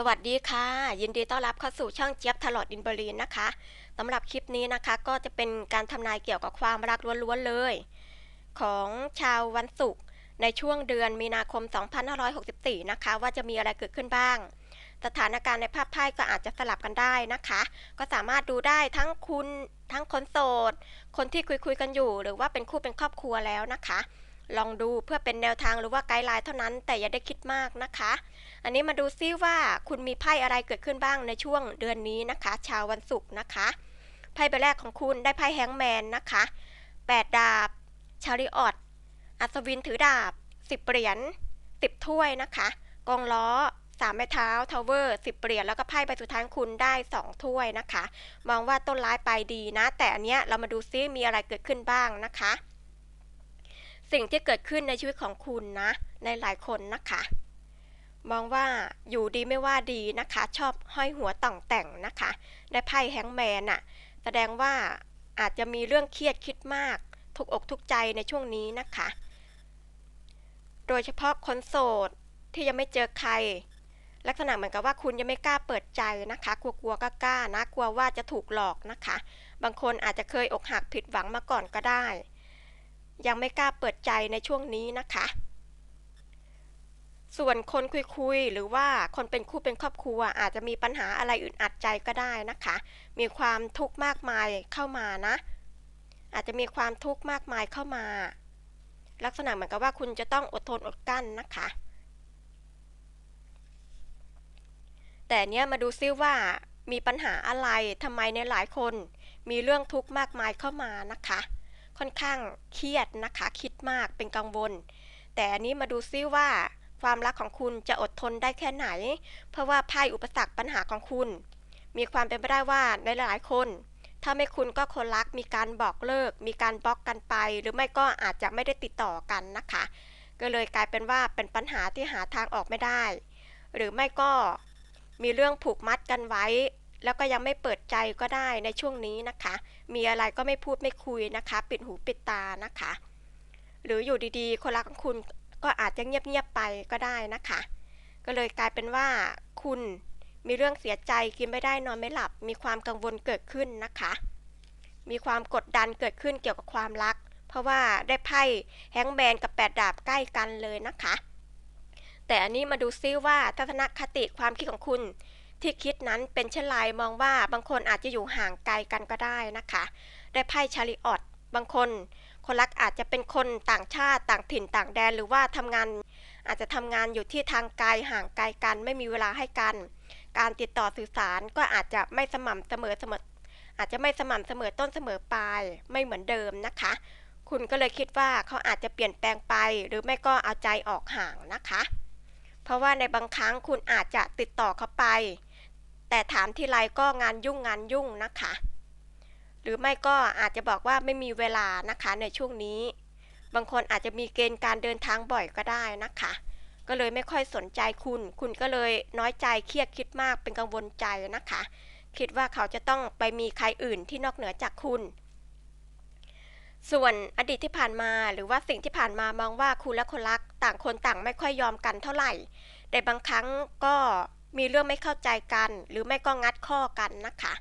สวัสดีค่ะ ยินดีต้อนรับเข้าสู่ช่องเจี๊ยบถลอดดินบรีนนะคะสำหรับคลิปนี้นะคะก็จะเป็นการทำนายเกี่ยวกับความรักล้วนๆเลย ของชาววันศุกร์ในช่วงเดือนมีนาคม 2564 นะคะ ว่าจะมีอะไรเกิดขึ้นบ้าง สถานการณ์ในภาพไพ่ก็อาจจะสลับกันได้นะคะ ก็สามารถดูได้ทั้งคุณทั้งคนโสด คนที่คุยคุยๆกันอยู่ หรือว่าเป็นคู่เป็นครอบครัวแล้วนะคะ ลองดูเพื่อเป็นแนวทางหรือว่าไกด์ไลน์เท่านั้น แต่อย่าได้คิดมากนะคะ อันนี้มาดูซิว่าคุณมีไพ่อะไรเกิดขึ้นบ้างในช่วงเดือนนี้นะคะ ชาววันศุกร์นะคะ ไพ่ใบแรกของคุณได้ไพ่แฮงแมนนะคะ8 ดาบ ชาริออตอัศวินถือดาบ 10เหรียญ10 ถ้วยนะคะ กองล้อสามไม้เท้าทาวเวอร์10เหรียญแล้วก็ไพ่ใบสุดท้ายคุณได้ 2 ถ้วยนะคะ มองว่าต้นร้ายไปดีนะ แต่อันเนี้ยเรามาดูซิมีอะไรเกิดขึ้นบ้างนะคะ สิ่งที่เกิดขึ้นในชีวิตของคุณนะ ในหลายคนนะคะ มองว่าอยู่ดีไม่ว่าดีนะคะ ชอบห้อยหัวต่องแต่งนะคะ ได้ไพ่แฮงแมนน่ะแสดงว่าอาจจะมีเรื่องเครียดคิดมาก ทุกอกทุกใจในช่วงนี้นะคะ โดยเฉพาะคนโสดที่ยังไม่เจอใคร ลักษณะเหมือนกับว่าคุณยังไม่กล้าเปิดใจนะคะ กลัวๆก็กล้านะ กลัวว่าจะถูกหลอกนะคะ บางคนอาจจะเคยอกหักผิดหวังมาก่อนก็ได้ ยังไม่กล้าเปิดใจในช่วงนี้นะคะ ส่วนคนคุยๆหรือว่าคนเป็นคู่เป็นครอบครัวอาจจะมีปัญหาอะไรอึดอัดใจก็ได้นะคะ มีความทุกข์มากมายเข้ามานะ อาจจะมีความทุกข์มากมายเข้ามา ลักษณะเหมือนกับว่าคุณจะต้องอดทนอดกลั้นนะคะแต่เนี้ยมาดูซิว่ามีปัญหาอะไรทำไมในหลายคนมีเรื่องทุกข์มากมายเข้ามานะคะ ค่อนข้างเครียดนะคะ คิดมากเป็นกังวล แต่อันนี้มาดูซิว่าความรักของคุณจะอดทนได้แค่ไหน เพราะว่าไพ่อุปสรรคปัญหาของคุณ มีความเป็นไปได้ว่าในหลายๆคน ถ้าไม่คุณก็คนรักมีการบอกเลิก มีการบล็อกกันไป หรือไม่ก็อาจจะไม่ได้ติดต่อกันนะคะ ก็เลยกลายเป็นว่าเป็นปัญหาที่หาทางออกไม่ได้ หรือไม่ก็มีเรื่องผูกมัดกันไว้ แล้วก็ยังไม่เปิดใจก็ได้ในช่วงนี้นะคะ มีอะไรก็ไม่พูดไม่คุยนะคะ ปิดหูปิดตานะคะ หรืออยู่ดีๆ คนรักของคุณก็อาจจะเงียบๆไปก็ได้นะคะ ก็เลยกลายเป็นว่าคุณมีเรื่องเสียใจกินไม่ได้นอนไม่หลับ มีความกังวลเกิดขึ้นนะคะ มีความกดดันเกิดขึ้นเกี่ยวกับความรัก เพราะว่าได้ไพ่แฮงแมนกับแปดดาบใกล้กันเลยนะคะ แต่อันนี้มาดูซิว่าทัศนคติความคิดของคุณ ที่คิดนั้นเป็นเช่นไรมองว่าบางคนอาจจะอยู่ห่างไกลกันก็ได้นะคะ ได้ไพ่ชาริออตบางคนคนรักอาจจะเป็นคนต่างชาติต่างถิ่นต่างแดน หรือว่าทำงาน อาจจะทำงานอยู่ที่ทางไกลห่างไกลกัน ไม่มีเวลาให้กัน การติดต่อสื่อสารก็อาจจะไม่สม่ำเสมอเสมออาจจะไม่สม่ำเสมอต้นเสมอปลายไม่เหมือนเดิมนะคะ คุณก็เลยคิดว่าเขาอาจจะเปลี่ยนแปลงไป หรือไม่ก็เอาใจออกห่างนะคะ เพราะว่าในบางครั้งคุณอาจจะติดต่อเขาไป แต่ถามทีไรก็งานยุ่งงานยุ่งนะคะ หรือไม่ก็อาจจะบอกว่าไม่มีเวลานะคะในช่วงนี้ บางคนอาจจะมีเกณฑ์การเดินทางบ่อยก็ได้นะคะ ก็เลยไม่ค่อยสนใจคุณ คุณก็เลยน้อยใจเครียดคิดมากเป็นกังวลใจนะคะ คิดว่าเขาจะต้องไปมีใครอื่นที่นอกเหนือจากคุณส่วนอดีตที่ผ่านมาหรือว่าสิ่งที่ผ่านมามองว่าคุณและคนรักต่างคนต่างไม่ค่อยยอมกันเท่าไหร่ แต่บางครั้งก็ มีเรื่องไม่เข้าใจกัน หรือไม่ก็งัดข้อกันนะคะ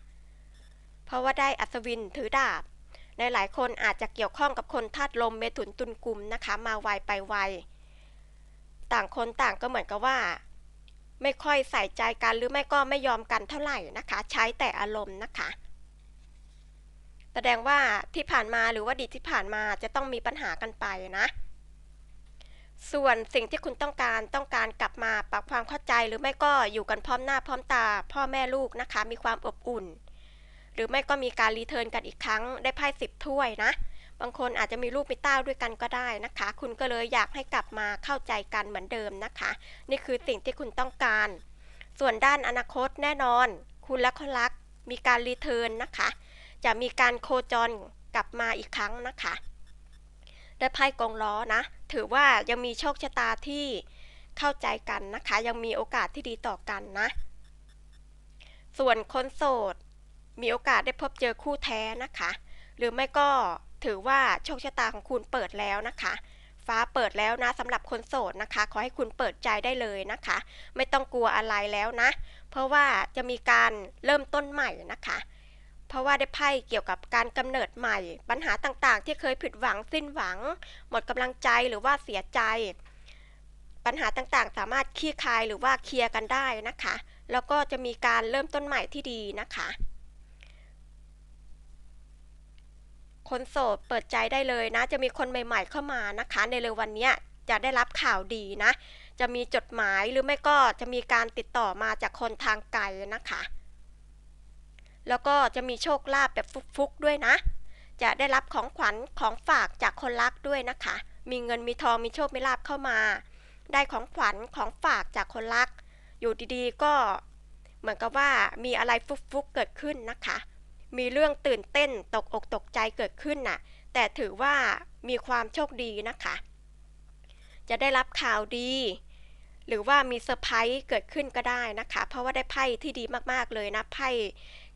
เพราะว่าได้อัศวินถือดาบ ในหลายคนอาจจะเกี่ยวข้องกับคนธาตุลมเมถุนตุลกุมนะคะ มาไวไปไว ต่างคนต่างก็เหมือนกับว่า ไม่ค่อยใส่ใจกันหรือไม่ก็ไม่ยอมกันเท่าไหร่นะคะ ใช้แต่อารมณ์นะคะ แสดงว่าที่ผ่านมาหรือว่าดีที่ผ่านมาจะต้องมีปัญหากันไปนะ ส่วนสิ่งที่คุณต้องการต้องการกลับมาปรับความเข้าใจหรือไม่ก็อยู่กันพร้อมหน้าพร้อมตา พ่อแม่ลูกนะคะ มีความอบอุ่น หรือไม่ก็มีการรีเทิร์นกันอีกครั้งได้ไพ่สิบถ้วยนะ บางคนอาจจะมีลูกมีเต้าด้วยกันก็ได้นะคะ คุณก็เลยอยากให้กลับมาเข้าใจกันเหมือนเดิมนะคะ นี่คือสิ่งที่คุณต้องการ ส่วนด้านอนาคตแน่นอน คุณและคนรักมีการรีเทิร์นนะคะ จะมีการโคจรกลับมาอีกครั้งนะคะ ได้ไพ่กองล้อนะ ถือว่ายังมีโชคชะตาที่เข้าใจกันนะคะ ยังมีโอกาสที่ดีต่อกันนะ ส่วนคนโสด มีโอกาสได้พบเจอคู่แท้นะคะ หรือไม่ก็ถือว่าโชคชะตาของคุณเปิดแล้วนะคะฟ้าเปิดแล้วนะสำหรับคนโสดนะคะ ขอให้คุณเปิดใจได้เลยนะคะ ไม่ต้องกลัวอะไรแล้วนะ เพราะว่าจะมีการเริ่มต้นใหม่นะคะ เพราะว่าได้ไพ่เกี่ยวกับการกำเนิดใหม่ ปัญหาต่างๆ ที่เคยผิดหวังสิ้นหวัง หมดกำลังใจหรือว่าเสียใจ ปัญหาต่างๆ สามารถคลี่คลายหรือว่าเคลียร์กันได้นะคะ แล้วก็จะมีการเริ่มต้นใหม่ที่ดีนะคะ คนโสดเปิดใจได้เลยนะ จะมีคนใหม่ ๆ เข้ามานะคะ ในเร็ววันนี้จะได้รับข่าวดีนะ จะมีจดหมายหรือไม่ก็จะมีการติดต่อมาจากคนทางไกลนะคะ แล้วก็จะมีโชคลาภแบบฟุกๆด้วยนะ จะได้รับของขวัญของฝากจากคนรักด้วยนะคะ มีเงินมีทองมีโชคมีลาภเข้ามา ได้ของขวัญของฝากจากคนรัก อยู่ดีๆก็เหมือนกับว่ามีอะไรฟุกๆเกิดขึ้นนะคะ มีเรื่องตื่นเต้นตกอกตกใจเกิดขึ้นน่ะ แต่ถือว่ามีความโชคดีนะคะ จะได้รับข่าวดี หรือว่ามีเซอร์ไพรส์เกิดขึ้นก็ได้นะคะ เพราะว่าได้ไพ่ที่ดีมากๆเลยนะไพ่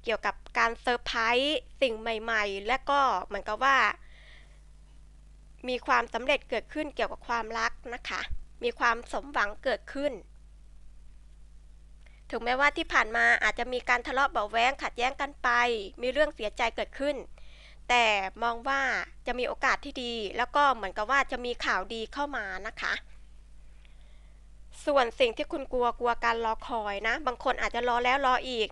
เกี่ยวกับการเซอร์ไพรส์สิ่งใหม่ ๆ และก็เหมือนกับว่า มีความสำเร็จเกิดขึ้นเกี่ยวกับความรักนะคะ มีความสมหวังเกิดขึ้น ถึงแม้ว่าที่ผ่านมาอาจจะมีการทะเลาะเบาแวงขัดแย้งกันไป มีเรื่องเสียใจเกิดขึ้น แต่มองว่าจะมีโอกาสที่ดี แล้วก็เหมือนกับว่าจะมีข่าวดีเข้ามานะคะส่วนสิ่งที่คุณกลัวกลัวการรอคอยนะ บางคนอาจจะรอแล้วรออีก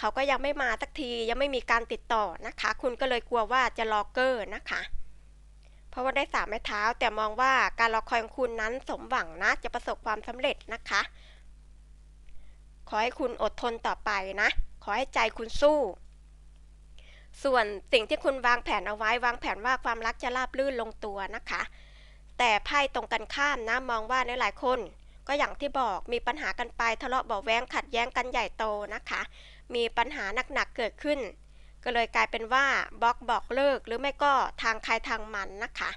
เขาก็ยังไม่มาสักทียังไม่มีการติดต่อนะคะ คุณก็เลยกลัวว่าจะรอเกอร์นะคะ เพราะว่าได้สามไม้เท้าแต่มองว่าการรอคอยของคุณนั้นสมหวังนะจะประสบความสำเร็จนะคะ ขอให้คุณอดทนต่อไปนะ ขอให้ใจคุณสู้ส่วนสิ่งที่คุณวางแผนเอาไว้วางแผนว่าความรักจะราบรื่นลงตัวนะคะ แต่ไพ่ตรงกันข้ามนะมองว่าในหลายคน ก็อย่างที่บอกมีปัญหากันไปทะเลาะเบาแว้งขัดแย้งกันใหญ่โตนะคะ มีปัญหาหนักๆเกิดขึ้น ก็เลยกลายเป็นว่าบล็อกบอกเลิก หรือไม่ก็ทางใครทางมันนะคะ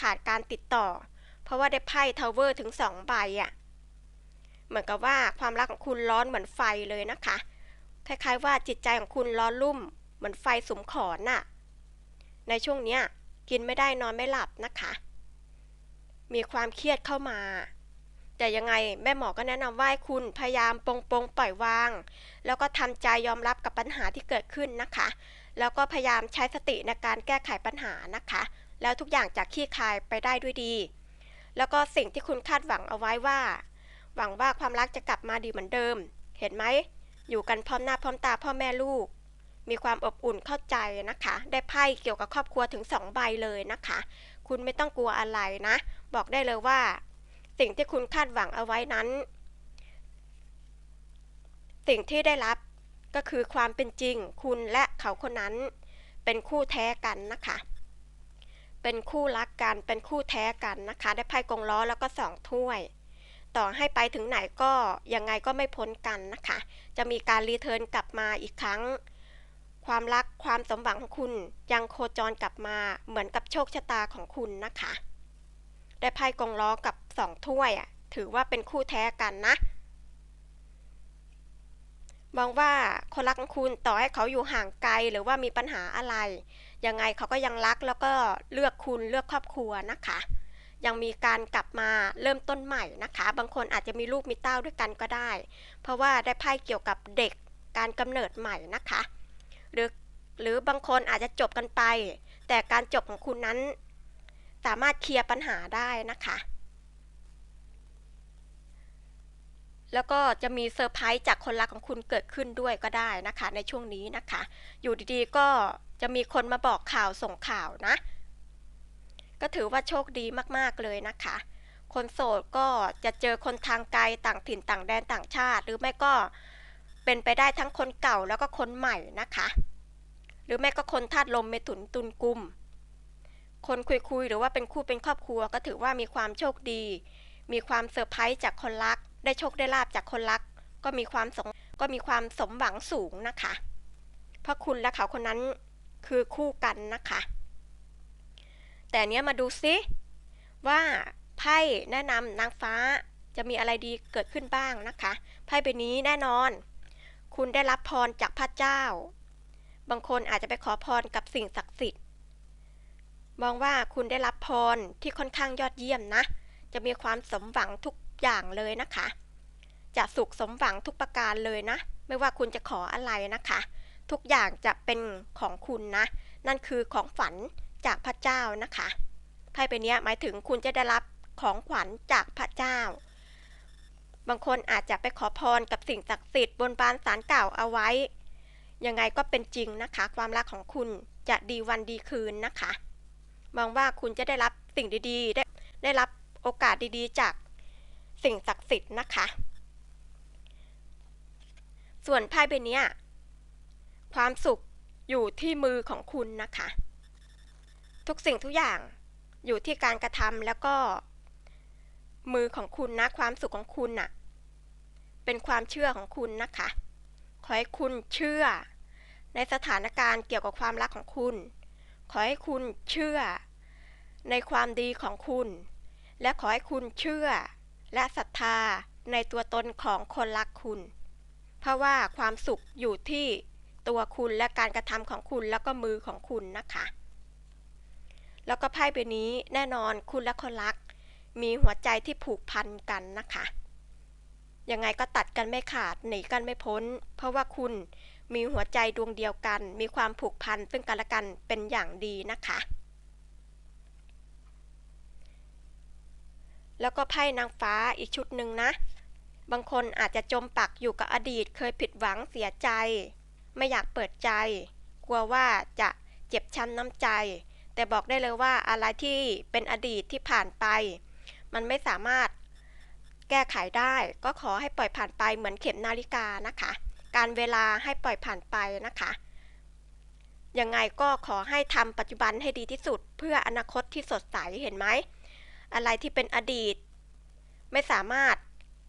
ขาดการติดต่อ เพราะว่าได้ไพ่ทาวเวอร์ถึงสองใบอะ่ะเหมือนกับว่าความรักของคุณร้อนเหมือนไฟเลยนะคะ คล้ายๆว่าจิตใจของคุณร้อนรุ่ม เหมือนไฟสุมขอนน่ะ ในช่วงเนี้ยกินไม่ได้นอนไม่หลับนะคะ มีความเครียดเข้ามา แต่ยังไงแม่หมอก็แนะนำว่าให้คุณพยายามปรงปรงปล่อยวาง แล้วก็ทำใจยอมรับกับปัญหาที่เกิดขึ้นนะคะ แล้วก็พยายามใช้สติในการแก้ไขปัญหานะคะ แล้วทุกอย่างจะคลี่คลายไปได้ด้วยดี แล้วก็สิ่งที่คุณคาดหวังเอาไว้ว่า หวังว่าความรักจะกลับมาดีเหมือนเดิม เห็นไหมอยู่กันพร้อมหน้าพร้อมตาพ่อแม่ลูก มีความอบอุ่นเข้าใจนะคะ ได้ไพ่เกี่ยวกับครอบครัวถึงสองใบเลยนะคะ คุณไม่ต้องกลัวอะไรนะ บอกได้เลยว่า สิ่งที่คุณคาดหวังเอาไว้นั้น สิ่งที่ได้รับก็คือความเป็นจริงคุณและเขาคนนั้น เป็นคู่แท้กันนะคะ เป็นคู่รักกันเป็นคู่แท้กันนะคะ ได้ไพ่กงล้อแล้วก็สองถ้วย ต่อให้ไปถึงไหนก็ยังไงก็ไม่พ้นกันนะคะ จะมีการรีเทิร์นกลับมาอีกครั้ง ความรักความสมหวังของคุณยังโคจรกลับมาเหมือนกับโชคชะตาของคุณนะคะ ได้ไพ่กงล้อกับ สองถ้วยอะถือว่าเป็นคู่แท้กันนะมองว่าคนรักคุณต่อให้เขาอยู่ห่างไกลหรือว่ามีปัญหาอะไร ยังไงเขาก็ยังรักแล้วก็เลือกคุณเลือกครอบครัวนะคะ ยังมีการกลับมาเริ่มต้นใหม่นะคะ บางคนอาจจะมีลูกมีเต้าด้วยกันก็ได้ เพราะว่าได้ไพ่เกี่ยวกับเด็กการกำเนิดใหม่นะคะ หรือหรือบางคนอาจจะจบกันไป แต่การจบของคุณนั้น สามารถเคลียร์ปัญหาได้นะคะ แล้วก็จะมีเซอร์ไพรส์จากคนรักของคุณเกิดขึ้นด้วยก็ได้นะคะ ในช่วงนี้นะคะ อยู่ดีๆ ก็จะมีคนมาบอกข่าวส่งข่าวนะ ก็ถือว่าโชคดีมากๆเลยนะคะ คนโสดก็จะเจอคนทางไกลต่างถิ่นต่างแดนต่างชาติ หรือไม่ก็เป็นไปได้ทั้งคนเก่าแล้วก็คนใหม่นะคะ หรือไม่ก็คนธาตุลมเมถุนตุลกุม คนคุยๆหรือว่าเป็นคู่เป็นครอบครัวก็ถือว่ามีความโชคดี มีความเซอร์ไพรส์จากคนรัก ได้โชคได้ลาบจากคนรัก ก็มีความสมก็มีความสมหวังสูงนะคะ เพราะคุณและเขาคนนั้นคือคู่กันนะคะ แต่เนี้ยมาดูซิว่าไพ่แนะนำนางฟ้าจะมีอะไรดีเกิดขึ้นบ้างนะคะ ไพ่ใบนี้แน่นอน คุณได้รับพรจากพระเจ้า บางคนอาจจะไปขอพรกับสิ่งศักดิ์สิทธิ์ มองว่าคุณได้รับพรที่ค่อนข้างยอดเยี่ยมนะ จะมีความสมหวังทุก อย่างเลยนะคะ จะสุขสมหวังทุกประการเลยนะ ไม่ว่าคุณจะขออะไรนะคะ ทุกอย่างจะเป็นของคุณนะ นั่นคือของฝันจากพระเจ้านะคะไพ่ใบเนี้ยหมายถึงคุณจะได้รับของขวัญจากพระเจ้า บางคนอาจจะไปขอพรกับสิ่งศักดิ์สิทธิ์บนบานสารเก่าเอาไว้ ยังไงก็เป็นจริงนะคะ ความรักของคุณจะดีวันดีคืนนะคะ มองว่าคุณจะได้รับสิ่งดีๆ ได้ได้รับโอกาสดีๆ จาก สิ่งศักดิ์สิทธิ์นะคะ ส่วนไพ่ใบเนี้ยความสุขอยู่ที่มือของคุณนะคะ ทุกสิ่งทุกอย่างอยู่ที่การกระทำแล้วก็ มือของคุณนะความสุขของคุณน่ะ เป็นความเชื่อของคุณนะคะ ขอให้คุณเชื่อ ในสถานการณ์เกี่ยวกับความรักของคุณ ขอให้คุณเชื่อ ในความดีของคุณ และขอให้คุณเชื่อ และศรัทธาในตัวตนของคนรักคุณ เพราะว่าความสุขอยู่ที่ตัวคุณและการกระทำของคุณแล้วก็มือของคุณนะคะ แล้วก็ไพ่ใบนี้แน่นอนคุณและคนรัก มีหัวใจที่ผูกพันกันนะคะยังไงก็ตัดกันไม่ขาดหนีกันไม่พ้น เพราะว่าคุณมีหัวใจดวงเดียวกัน มีความผูกพันซึ่งกันและกันเป็นอย่างดีนะคะ แล้วก็ไพ่นางฟ้าอีกชุดหนึ่งนะ บางคนอาจจะจมปักอยู่กับอดีต เคยผิดหวังเสียใจ ไม่อยากเปิดใจ กลัวว่าจะเจ็บช้ำน้ำใจ แต่บอกได้เลยว่าอะไรที่เป็นอดีตที่ผ่านไป มันไม่สามารถแก้ไขได้ ก็ขอให้ปล่อยผ่านไปเหมือนเข็มนาฬิกานะคะ การเวลาให้ปล่อยผ่านไปนะคะ ยังไงก็ขอให้ทำปัจจุบันให้ดีที่สุด เพื่ออนาคตที่สดใสเห็นไหม อะไรที่เป็นอดีต ไม่สามารถ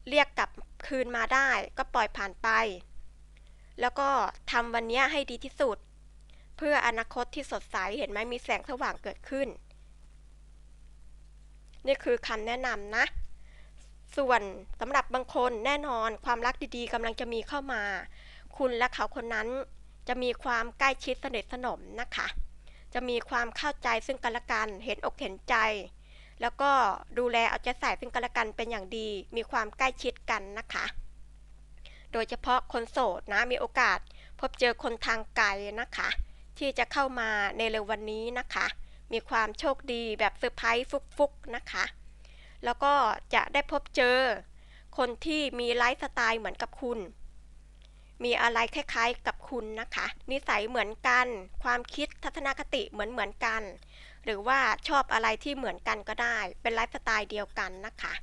เรียกกลับคืนมาได้ ก็ปล่อยผ่านไป แล้วก็ทำวันนี้ให้ดีที่สุด เพื่ออนาคตที่สดใสเห็นไหมมีแสงสว่างเกิดขึ้น นี่คือคำแนะนำนะ ส่วนสำหรับบางคนแน่นอนความรักดีๆกำลังจะมีเข้ามา คุณและเขาคนนั้นจะมีความใกล้ชิดสนิทสนมนะคะ จะมีความเข้าใจซึ่งกันและกัน เห็นอกเห็นใจ แล้วก็ดูแลเอาใจใส่ซึ่งกันและกันเป็นอย่างดี มีความใกล้ชิดกันนะคะ โดยเฉพาะคนโสดนะมีโอกาส พบเจอคนทางไกลนะคะ ที่จะเข้ามาในเร็ววันนี้นะคะ มีความโชคดีแบบเซอร์ไพรส์ฟุกๆนะคะ แล้วก็จะได้พบเจอ คนที่มีไลฟ์สไตล์เหมือนกับคุณมีอะไรคล้ายๆกับคุณนะคะ นิสัยเหมือนกัน ความคิดทัศนคติเหมือนเหมือนกัน หรือว่าชอบอะไรที่เหมือนกันก็ได้ เป็นไลฟ์สไตล์เดียวกันนะคะ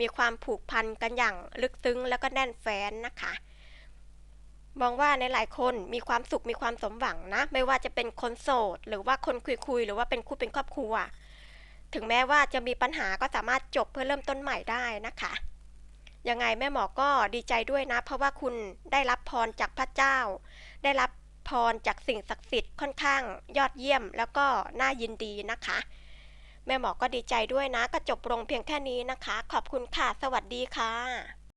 มีความผูกพันกันอย่างลึกซึ้งแล้วก็แน่นแฟ้นนะคะ มองว่าในหลายคนมีความสุขมีความสมหวังนะ ไม่ว่าจะเป็นคนโสด หรือว่าคนคุยๆหรือว่าเป็นคู่เป็นครอบครัว ถึงแม้ว่าจะมีปัญหาก็สามารถจบเพื่อเริ่มต้นใหม่ได้นะคะยังไงแม่หมอก็ดีใจด้วยนะ เพราะว่าคุณได้รับพรจากพระเจ้า ได้รับ พรจากสิ่งศักดิ์สิทธิ์ค่อนข้างยอดเยี่ยม แล้วก็น่ายินดีนะคะ แม่หมอก็ดีใจด้วยนะ ก็จบลงเพียงแค่นี้นะคะ ขอบคุณค่ะ สวัสดีค่ะ